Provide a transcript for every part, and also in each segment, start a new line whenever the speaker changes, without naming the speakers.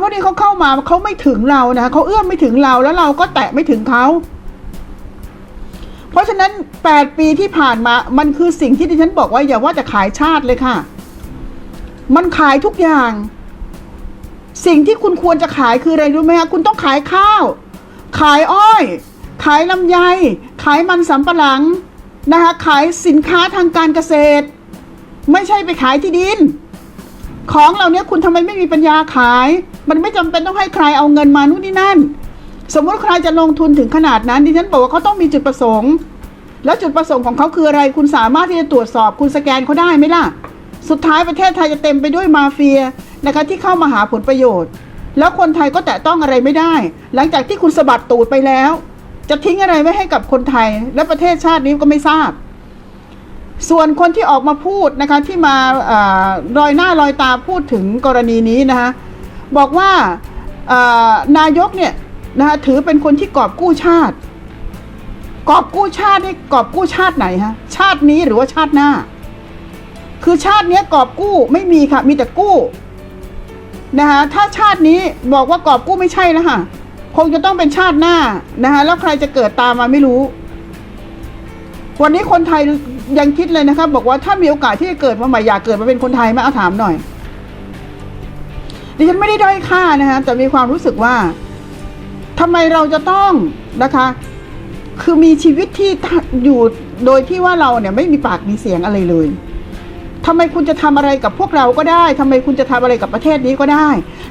พวกนี้เขาเข้ามาเขาไม่ถึงเรานะคะเขาเอื้อมไม่ถึงเราแล้วเราก็แตะไม่ถึงเขาเพราะฉะนั้น 8 ปีที่ผ่านมา มันคือสิ่งที่ดิฉันบอกว่าอย่าว่าจะขายชาติเลยค่ะ มันขายทุกอย่าง สิ่งที่คุณควรจะขายคืออะไรรู้ไหมคะคุณต้องขายข้าว ขายอ้อย ขายลำไย ขายมันสำปะหลังนะคะ ขายสินค้าทางการเกษตร ไม่ใช่ไปขายที่ดิน ของเหล่านี้คุณทำไมไม่มีปัญญาขาย มันไม่จำเป็นต้องให้ใครเอาเงินมานู่นนี่นั่น สมมติใครจะลงทุนถึงขนาดนั้นดิฉันบอกว่าเขาต้องมีจุดประสงค์ แล้วจุดประสงค์ของเขาคืออะไรคุณสามารถที่จะตรวจสอบคุณสแกนเขาได้ไหมล่ะ สุดท้ายประเทศไทยจะเต็มไปด้วยมาเฟียนะคะที่เข้ามาหาผลประโยชน์ แล้วคนไทยก็แตะต้องอะไรไม่ได้ หลังจากที่คุณสะบัดตูดไปแล้ว จะทิ้งอะไรไว้ให้กับคนไทย และประเทศชาตินี้ก็ไม่ทราบ ส่วนคนที่ออกมาพูดนะคะที่มาอรอยหน้ารอยตาพูดถึงกรณีนี้นะคะบอกว่านายกเนี่ยนะคะถือเป็นคนที่กอบกู้ชาติ กอบกู้ชาตินี่กอบกู้ชาติไหนฮะชาตินี้หรือว่าชาติหน้า คือชาติเนี้ยกอบกู้ไม่มีค่ะมีแต่กู้นะคะถ้าชาตินี้บอกว่ากอบกู้ไม่ใช่แล้วค่ะคงจะต้องเป็นชาติหน้านะคะแล้วใครจะเกิดตามมาไม่รู้ วันนี้คนไทย ยังคิดเลยนะครับ บอกว่าถ้ามีโอกาสที่จะเกิดมาใหม่อยากเกิดมาเป็นคนไทยไหมเอาถามหน่อยดิฉันไม่ได้ด้อยค่านะคะแต่มีความรู้สึกว่าทำไมเราจะต้องนะคะ คือมีชีวิตที่อยู่โดยที่ว่าเราเนี่ยไม่มีปากมีเสียงอะไรเลยทำไมคุณจะทำอะไรกับพวกเราก็ได้ทำไมคุณจะทำอะไรกับประเทศนี้ก็ได้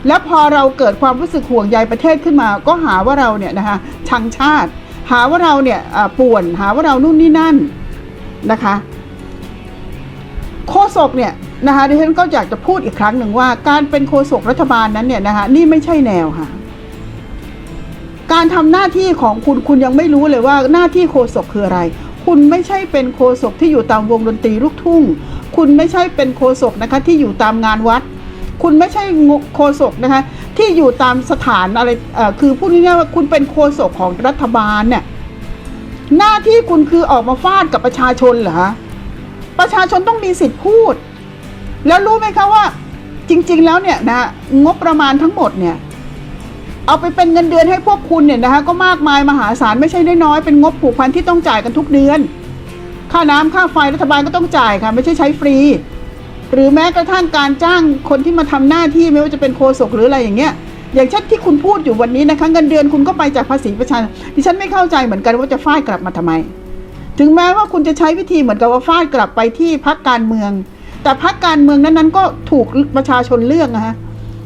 แล้วพอเราเกิดความรู้สึกห่วงใยประเทศขึ้นมา ก็หาว่าเราเนี่ยนะคะชังชาติ หาว่าเราเนี่ยป่วน หาว่าเรานู่นนี่นั่น นะคะโฆษกเนี่ยนะคะดิฉันก็อยากจะพูดอีกครั้งหนึ่งว่า การเป็นโฆษกรัฐบาลนั้นเนี่ยนะคะนี่ไม่ใช่แนวค่ะ การทำหน้าที่ของคุณคุณยังไม่รู้เลยว่าหน้าที่โฆษกคืออะไร คุณไม่ใช่เป็นโฆษกที่อยู่ตามวงดนตรีลูกทุ่ง คุณไม่ใช่เป็นโฆษกนะคะที่อยู่ตามงานวัด คุณไม่ใช่โฆษกนะคะที่อยู่ตามสถานอะไรคือพูดง่ายๆว่าคุณเป็นโฆษกของรัฐบาลเนี่ย หน้าที่คุณคือออกมาฟาดกับประชาชนเหรอคะประชาชนต้องมีสิทธิ์พูด แล้วรู้ไหมคะว่า จริง ๆ แล้วเนี่ยนะงบประมาณทั้งหมดเนี่ยเอาไปเป็นเงินเดือนให้พวกคุณเนี่ยนะคะก็มากมายมหาศาลไม่ใช่น้อยๆเป็นงบผูกพันที่ต้องจ่ายกันทุกเดือน ค่าน้ำค่าไฟรัฐบาลก็ต้องจ่ายค่ะ ไม่ใช่ใช้ฟรี หรือแม้กระทั่งการจ้างคนที่มาทำหน้าที่ไม่ว่าจะเป็นโฆษกหรืออะไรอย่างเงี้ย อย่างเช่นที่คุณพูดอยู่วันนี้นะคะเงินเดือนคุณก็ไปจากภาษีประชาชนดิฉันไม่เข้าใจเหมือนกันว่าจะฟาดกลับมาทำไม ถึงแม้ว่าคุณจะใช้วิธีเหมือนกับว่าฟาดกลับไปที่พักการเมือง แต่พักการเมืองนั้นๆ ก็ถูกประชาชนเลือกนะฮะ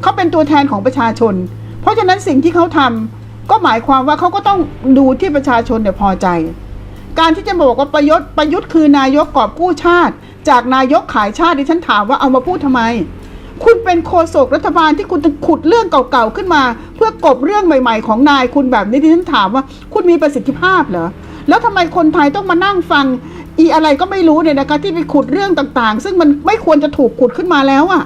เขาเป็นตัวแทนของประชาชน เพราะฉะนั้นสิ่งที่เขาทำก็หมายความว่าเขาก็ต้องดูที่ประชาชนเนี่ยพอใจ การที่จะบอกว่าประยุทธ์ประยุทธ์คือนายกกอบกู้ชาติ จากนายกขายชาติดิฉันถามว่าเอามาพูดทำไม คุณเป็นโฆษกรัฐบาลที่คุณจะขุดเรื่องเก่าๆขึ้นมา เพื่อกบเรื่องใหม่ ๆ ของนายคุณแบบนี้ดิฉันถามว่า คุณมีประสิทธิภาพเหรอแล้วทำไมคนไทยต้องมานั่งฟัง อีอะไรก็ไม่รู้เนี่ยนะคะที่ไปขุดเรื่องต่างๆ ซึ่งมันไม่ควรจะถูกขุดขึ้นมาแล้วอะ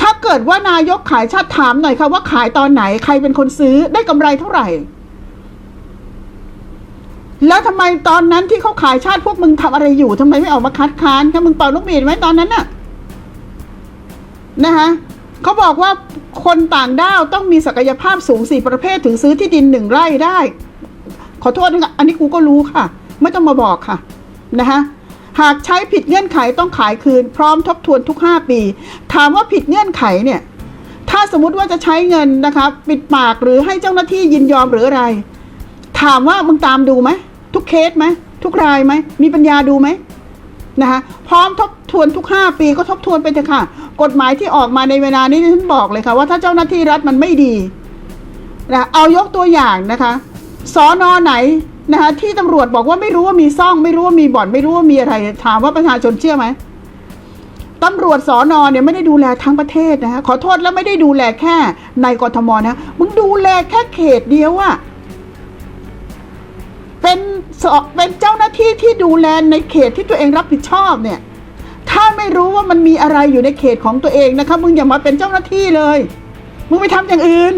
ถ้าเกิดว่านายกขายชาติถามหน่อยค่ะว่าขายตอนไหนใครเป็นคนซื้อได้กำไรเท่าไหร่ แล้วทำไมตอนนั้นที่เขาขายชาติพวกมึงทำอะไรอยู่ทำไมไม่ออกมาคัดค้านถ้ามึงเป่าลูกบีดไหมตอนนั้นน่ะ นะคะเขาบอกว่าคนต่างด้าวต้องมีศักยภาพสูงสี่ประเภทถึงซื้อที่ดินหนึ่งไร่ได้ ขอโทษนะคะอันนี้กูก็รู้ค่ะ ไม่ต้องมาบอกค่ะนะคะหากใช้ผิดเงื่อนไขต้องขายคืน พร้อมทบทวนทุก 5 ปี ถามว่าผิดเงื่อนไขเนี่ยถ้าสมมติว่าจะใช้เงินนะคะปิดปากหรือให้เจ้าหน้าที่ยินยอมหรืออะไร ถามว่ามึงตามดูไหมทุกเคสไหมทุกรายไหมมีปัญญาดูไหมนะคะพร้อมทบ ทวนทุก 5 ปีก็ทบทวนไปเถอะค่ะ กฎหมายที่ออกมาในเวลานี้ฉันบอกเลยค่ะ ว่าถ้าเจ้าหน้าที่รัฐมันไม่ดีนะเอายกตัวอย่างนะคะสอนอไหนนะคะที่ตำรวจบอกว่าไม่รู้ว่ามีซ่อง ไม่รู้ว่ามีบ่อนไม่รู้ว่ามีอะไร ถามว่าประชาชนเชื่อไหมตำรวจสอนอเนี่ยไม่ได้ดูแลทั้งประเทศนะคะขอโทษแล้วไม่ได้ดูแลแค่ในกรทมนะมึงดูแลแค่เขตเดียวอะเป็นเป็นเจ้าหน้าที่ที่ดูแลในเขตที่ตัวเองรับผิดชอบเนี่ย ถ้าไม่รู้ว่ามันมีอะไรอยู่ในเขตของตัวเองนะคะมึงอย่ามาเป็นเจ้าหน้าที่เลย มึงไปทำอย่างอื่น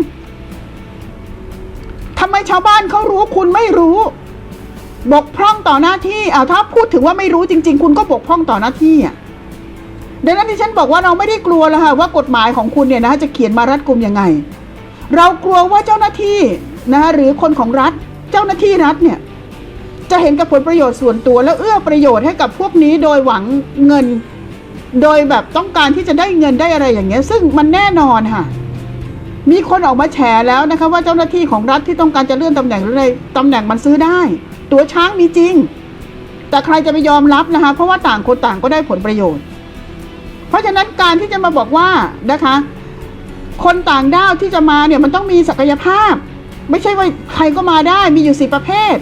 ทำไมชาวบ้านเขารู้คุณไม่รู้ บกพร่องต่อหน้าที่อ้าถ้าพูดถึงว่าไม่รู้จริง ๆ คุณก็บกพร่องต่อหน้าที่อะดังนั้นที่ฉันบอกว่าเราไม่ได้กลัวแล้วค่ะว่ากฎหมายของคุณเนี่ยนะจะเขียนมารัดกุมยังไง เรากลัวว่าเจ้าหน้าที่นะคะหรือคนของรัฐ เจ้าหน้าที่รัฐเนี่ย จะเห็นกับผลประโยชน์ส่วนตัว แล้วเอื้อประโยชน์ให้กับพวกนี้โดยหวังเงิน โดยแบบต้องการที่จะได้เงินได้อะไรอย่างเงี้ย ซึ่งมันแน่นอนค่ะ มีคนออกมาแฉแล้วนะคะว่าเจ้าหน้าที่ของรัฐที่ต้องการจะเลื่อนตำแหน่งหรืออะไรตำแหน่งมันซื้อได้ ตัวช้างมีจริง แต่ใครจะไปยอมรับนะคะ เพราะว่าต่างคนต่างก็ได้ผลประโยชน์ เพราะฉะนั้นการที่จะมาบอกว่านะคะ คนต่างด้าวที่จะมาเนี่ยมันต้องมีศักยภาพ ไม่ใช่ว่าใครก็มาได้มีอยู่สี่ประเภท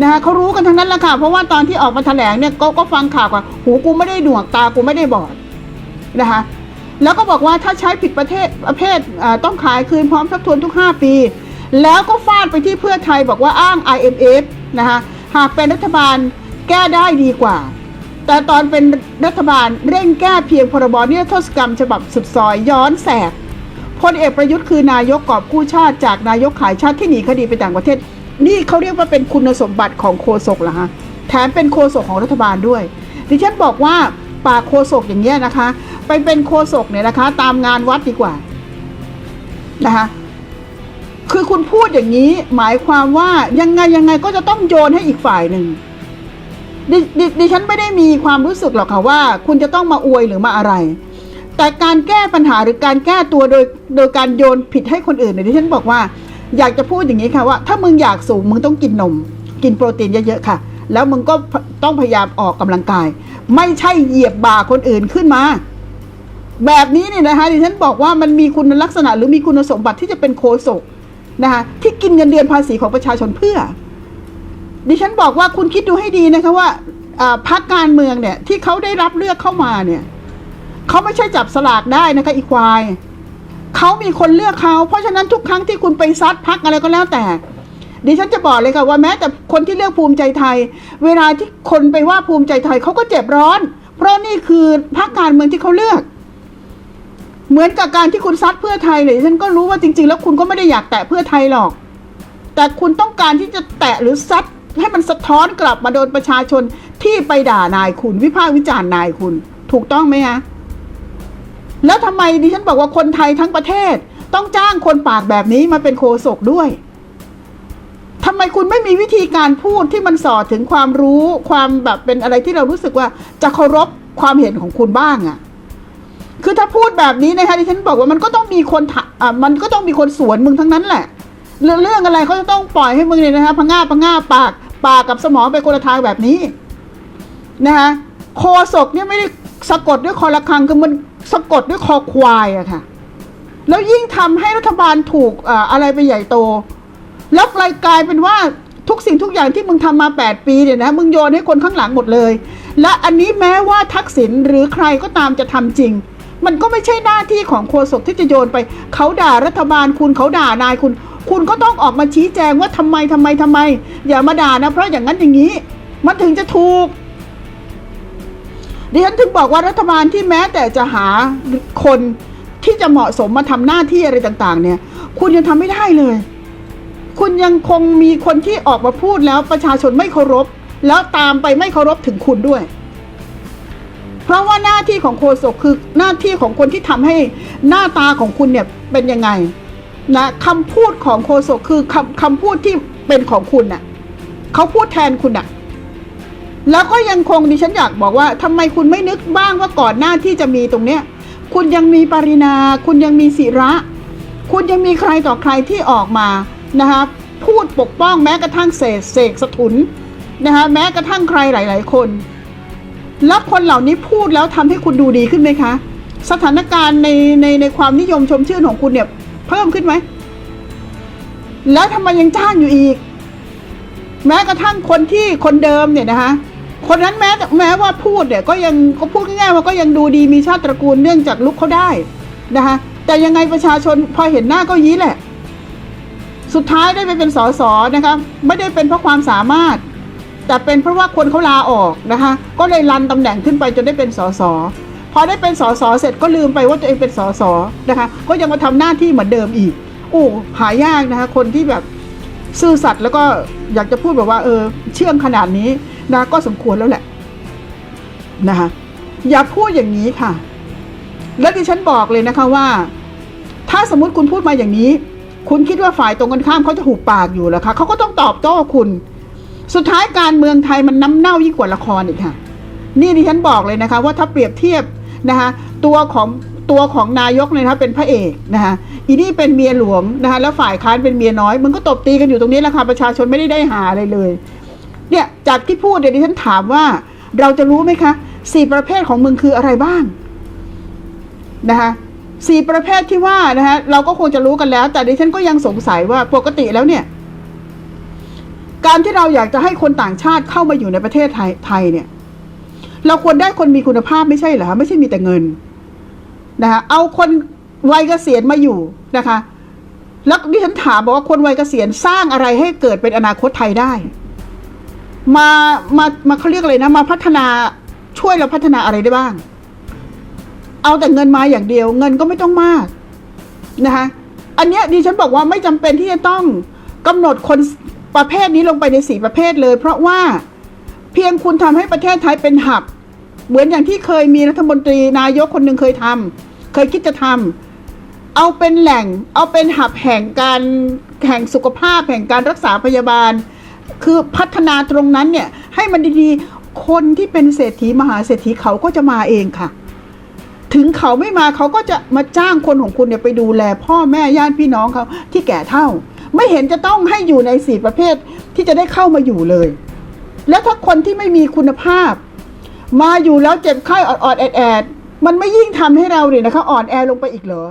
นะคะเขารู้กันทั้งนั้นแหละค่ะ เพราะว่าตอนที่ออกมาแถลงเนี่ยก็ก็ฟังข่าวว่าหูกูไม่ได้หนวกตากูไม่ได้บอดนะคะแล้วก็บอกว่าถ้าใช้ผิดประเทศประเภทอ่าต้องขายคืนพร้อมทบทวนทุก 5 ปี แล้วก็ฟาดไปที่เพื่อไทยบอกว่าอ้าง IMF นะคะหากเป็นรัฐบาลแก้ได้ดีกว่า แต่ตอนเป็นรัฐบาลเร่งแก้เพียงพรบนิรโทษกรรมฉบับสุดซอยย้อนแสกพลเอกประยุทธ์คือนายกกอบกู้ชาติจากนายกขายชาติที่หนีคดีไปต่างประเทศ นี่เขาเรียกว่าเป็นคุณสมบัติของโฆษกเหรอฮะแถมเป็นโฆษกของรัฐบาลด้วย ดิฉันบอกว่าปากโฆษกอย่างเงี้ยนะคะ ไปเป็นโฆษกเนี่ยนะคะ ตามงานวัดดีกว่านะคะคือคุณพูดอย่างนี้หมายความว่ายังไงยังไงก็จะต้องโยนให้อีกฝ่ายหนึ่งดดดิฉันไม่ได้มีความรู้สึกหรอกค่ะว่า คุณจะต้องมาอวยหรือมาอะไร แต่การแก้ปัญหาหรือการแก้ตัวโดยโดยการโยนผิดให้คนอื่นเนี่ยดิฉันบอกว่า อยากจะพูดอย่างนี้ค่ะว่า ถ้ามึงอยากสูงมึงต้องกินนม กินโปรตีนเยอะๆค่ะ แล้วมึงก็ต้องพยายามออกกำลังกาย ไม่ใช่เหยียบบ่าคนอื่นขึ้นมา แบบนี้เนี่ยนะคะดิฉันบอกว่ามันมีคุณลักษณะ หรือมีคุณสมบัติที่จะเป็นโคศกนะคะที่กินเงินเดือนภาษีของประชาชนเพื่อ ดิฉันบอกว่าคุณคิดดูให้ดีนะคะว่าอ่าพรรคการเมืองเนี่ยที่เขาได้รับเลือกเข้ามาเนี่ยเขาไม่ใช่จับสลากได้นะคะอีควาย เขามีคนเลือกเขา เพราะฉะนั้นทุกครั้งที่คุณไปซัดพักอะไรก็แล้วแต่ดิฉันจะบอกเลยค่ะว่าแม้แต่คนที่เลือกภูมิใจไทย เวลาที่คนไปว่าภูมิใจไทยเขาก็เจ็บร้อน เพราะนี่คือพรรคการเมืองที่เขาเลือก เหมือนกับการที่คุณซัดเพื่อไทยเลยฉันก็รู้ว่าจริง ๆ แล้วคุณก็ไม่ได้อยากแตะเพื่อไทยหรอก แต่คุณต้องการที่จะแตะหรือซัดให้มันสะท้อนกลับมาโดนประชาชนที่ไปด่านายคุณ วิพากษ์วิจารณ์นายคุณ ถูกต้องไหมฮะ แล้วทำไมดิฉันบอกว่าคนไทยทั้งประเทศ ต้องจ้างคนปากแบบนี้มาเป็นโคศกด้วยทำไมคุณไม่มีวิธีการพูดที่มันสอดถึงความรู้ความแบบเป็นอะไรที่เรารู้สึกว่าจะเคารพความเห็นของคุณบ้างอะคือถ้าพูดแบบนี้นะคะที่ฉันบอกว่ามันก็ต้องมีคนอะมันก็ต้องมีคนสวนมึงทั้งนั้นแหละ เรื่องเรื่องอะไรเขาจะต้องปล่อยให้มึงเนี่ยนะคะพังงาพังงาปากปากกับสมองไปคนละทางแบบนี้นะคะโคศกเนี่ยไม่ได้สะกดด้วยคอระคังคือมัน สะกดด้วยคอควายอะค่ะ แล้วยิ่งทำให้รัฐบาลถูกอะไรไปใหญ่โต แล้วกลายกลายเป็นว่าทุกสิ่งทุกอย่างที่มึงทำมา 8 ปีเนี่ยนะมึงโยนให้คนข้างหลังหมดเลย และอันนี้แม้ว่าทักษิณหรือใครก็ตามจะทำจริง มันก็ไม่ใช่หน้าที่ของโฆษกที่จะโยนไป เขาด่ารัฐบาลคุณเขาด่านายคุณ คุณก็ต้องออกมาชี้แจงว่าทำไมทำไมทำไม อย่ามาด่านะเพราะอย่างนั้นอย่างนี้ มันถึงจะถูก ดิฉันถึงบอกว่ารัฐบาลที่แม้แต่จะหาคนที่จะเหมาะสมมาทำหน้าที่อะไรต่างๆ เนี่ย คุณยังทำไม่ได้เลย คุณยังคงมีคนที่ออกมาพูดแล้วประชาชนไม่เคารพ แล้วตามไปไม่เคารพถึงคุณด้วย เพราะว่าหน้าที่ของโฆษกคือหน้าที่ของคนที่ทำให้หน้าตาของคุณเนี่ยเป็นยังไงนะคำพูดของโฆษกคือคำคำพูดที่เป็นของคุณน่ะเขาพูดแทนคุณน่ะ แล้วก็ยังคงดิฉันอยากบอกว่าทำไมคุณไม่นึกบ้างว่าก่อนหน้าที่จะมีตรงเนี้ย คุณยังมีปรินา คุณยังมีศิระ คุณยังมีใครต่อใครที่ออกมานะคะพูดปกป้องแม้กระทั่งเศษเสกสถุนนะคะแม้กระทั่งใครหลาย ๆ คน แล้วคนเหล่านี้พูดแล้วทำให้คุณดูดีขึ้นไหมคะ สถานการณ์ในในในความนิยมชมชื่นของคุณเนี่ยเพิ่มขึ้นไหมแล้วทำไมยังจ้างอยู่อีก แม้กระทั่งคนที่คนเดิมเนี่ยนะคะ คนนั้นแม้แม้ว่าพูดเนี่ยก็ยังก็พูดง่ายๆว่าก็ยังดูดีมีชาติตระกูลเนื่องจากลุกเขาได้นะคะแต่ยังไงประชาชนพอเห็นหน้าก็ยี้แหละ สุดท้ายได้ไปเป็นสสนะคะไม่ได้เป็นเพราะความสามารถ แต่เป็นเพราะว่าคนเขาลาออกนะคะก็เลยรันตำแหน่งขึ้นไปจนได้เป็นสสพอได้เป็นสสเสร็จก็ลืมไปว่าตัวเองเป็นสสนะคะก็ยังมาทำหน้าที่เหมือนเดิมอีกโอ้หายากนะคะคนที่แบบซื่อสัตย์แล้วก็อยากจะพูดแบบว่าเออเชื่องขนาดนี้ นะก็สมควรแล้วแหละนะคะอย่าพูดอย่างนี้ค่ะ แล้วดิฉันบอกเลยนะคะว่า ถ้าสมมติคุณพูดมาอย่างนี้ คุณคิดว่าฝ่ายตรงกันข้ามเขาจะหูปากอยู่หรอคะเขาก็ต้องตอบโต้คุณ สุดท้ายการเมืองไทยมันน้ำเน่ายิ่งกว่าละครอีกค่ะ นี่ดิฉันบอกเลยนะคะ ว่าถ้าเปรียบเทียบนะคะตัวของตัวของนายกเนี่ยนะคะเป็นพระเอกนะคะอีนี่เป็นเมียหลวงนะคะแล้วฝ่ายค้านเป็นเมียน้อย มันก็ตบตีกันอยู่ตรงนี้แหละค่ะประชาชนไม่ได้ได้หาอะไรเลย เนี่ยจากที่พูดเดี๋ยวดิฉันถามว่า เราจะรู้ไหมคะสี่ประเภทของมึงคืออะไรบ้างนะคะสี่ประเภทที่ว่านะคะเราก็คงจะรู้กันแล้ว แต่ดิฉันก็ยังสงสัยว่าปกติแล้วเนี่ย การที่เราอยากจะให้คนต่างชาติเข้ามาอยู่ในประเทศไทยไทยเนี่ย เราควรได้คนมีคุณภาพไม่ใช่เหรอคะไม่ใช่มีแต่เงินนะคะเอาคนวัยเกษียณมาอยู่นะคะ แล้วดิฉันถามบอกว่าคนวัยเกษียณสร้างอะไรให้เกิดเป็นอนาคตไทยได้ มามามาเขาเรียกอะไรนะ มาพัฒนาช่วยเราพัฒนาอะไรได้บ้าง เอาแต่เงินมาอย่างเดียว เงินก็ไม่ต้องมากนะคะอันเนี้ยดิฉันบอกว่าไม่จำเป็นที่จะต้องกำหนดคนประเภทนี้ลงไปในสีประเภทเลย เพราะว่าเพียงคุณทำให้ประเทศไทยเป็นหับ เหมือนอย่างที่เคยมีรัฐมนตรีนายกคนหนึ่งเคยทำเคยคิดจะทำเอาเป็นแหล่ง เอาเป็นหับแห่งการแห่งสุขภาพแห่งการรักษาพยาบาล คือพัฒนาตรงนั้นเนี่ยให้มันดีๆ คนที่เป็นเศรษฐีมหาเศรษฐีเขาก็จะมาเองค่ะ ถึงเขาไม่มาเขาก็จะมาจ้างคนของคุณเนี่ยไปดูแล พ่อแม่ญาติพี่น้องเขาที่แก่เท่า ไม่เห็นจะต้องให้อยู่ในสี่ประเภทที่จะได้เข้ามาอยู่เลย แล้วถ้าคนที่ไม่มีคุณภาพ มาอยู่แล้วเจ็บไข้ออดๆแอดๆมันไม่ยิ่งทำให้เราเนี่ยนะคะอ่อนแอลงไปอีกเหรอ